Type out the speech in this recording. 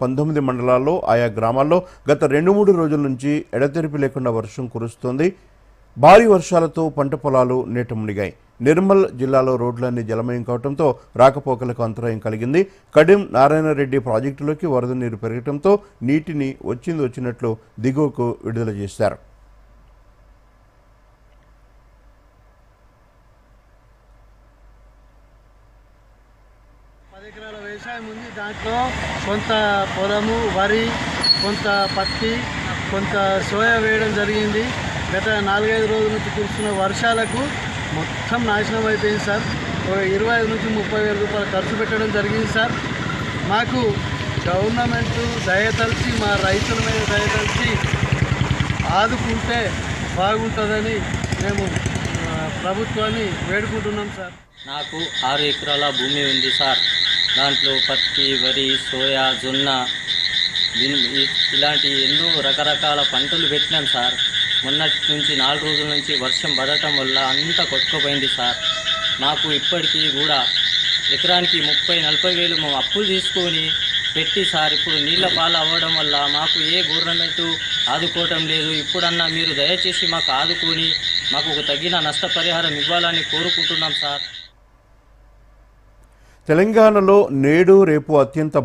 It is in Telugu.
పంతొమ్మిది మండలాల్లో ఆయా గ్రామాల్లో గత రెండు మూడు రోజుల నుంచి ఎడతెరిపి లేకుండా వర్షం కురుస్తోంది. భారీ వర్షాలతో పంట పొలాలు నీట మునిగాయి. నిర్మల్ జిల్లాలో రోడ్లన్నీ జలమయం కావడంతో రాకపోకలకు అంతరాయం కలిగింది. కడిం నారాయణరెడ్డి ప్రాజెక్టులోకి వరద నీరు పెరగడంతో నీటిని వచ్చింది వచ్చినట్లు దిగువకు విడుదల చేశారు. పది ఎకరాల వ్యవసాయం ఉంది. దాంట్లో కొంత పొలము వరి కొంత పత్తి కొంత సోయా వేయడం జరిగింది. గత నాలుగైదు రోజుల నుంచి కురుస్తున్న వర్షాలకు మొత్తం నాశనం అయిపోయింది సార్. ఒక ఇరవై ఐదు నుంచి ముప్పై వేల రూపాయలు ఖర్చు పెట్టడం జరిగింది సార్. మాకు గవర్నమెంట్ దయతలిచి మా రైతుల మీద దయతలిచి ఆదుకుంటే బాగుంటుందని మేము ప్రభుత్వాన్ని వేడుకుంటున్నాం సార్. నాకు ఆరు ఎకరాల భూమి ఉంది సార్. దాంట్లో పత్తి వరి సోయా జొన్న ఇలాంటి ఎన్నో రకరకాల పంటలు పెట్టినాం సార్. మొన్నటి నుంచి నాలుగు రోజుల నుంచి వర్షం పడటం వల్ల అంతా కొట్టుకుపోయింది సార్. మాకు ఇప్పటికీ కూడా ఎకరానికి ముప్పై నలభై వేలు మేము అప్పులు తీసుకొని పెట్టి సార్ ఇప్పుడు నీళ్ళ పాలు అవ్వడం వల్ల మాకు ఏ గవర్నమెంట్ ఆదుకోవటం లేదు. ఇప్పుడన్నా మీరు దయచేసి మాకు ఆదుకొని మాకు ఒక తగిన నష్టపరిహారం ఇవ్వాలని కోరుకుంటున్నాం సార్. తెలంగాణలో నేడు రేపు అత్యంత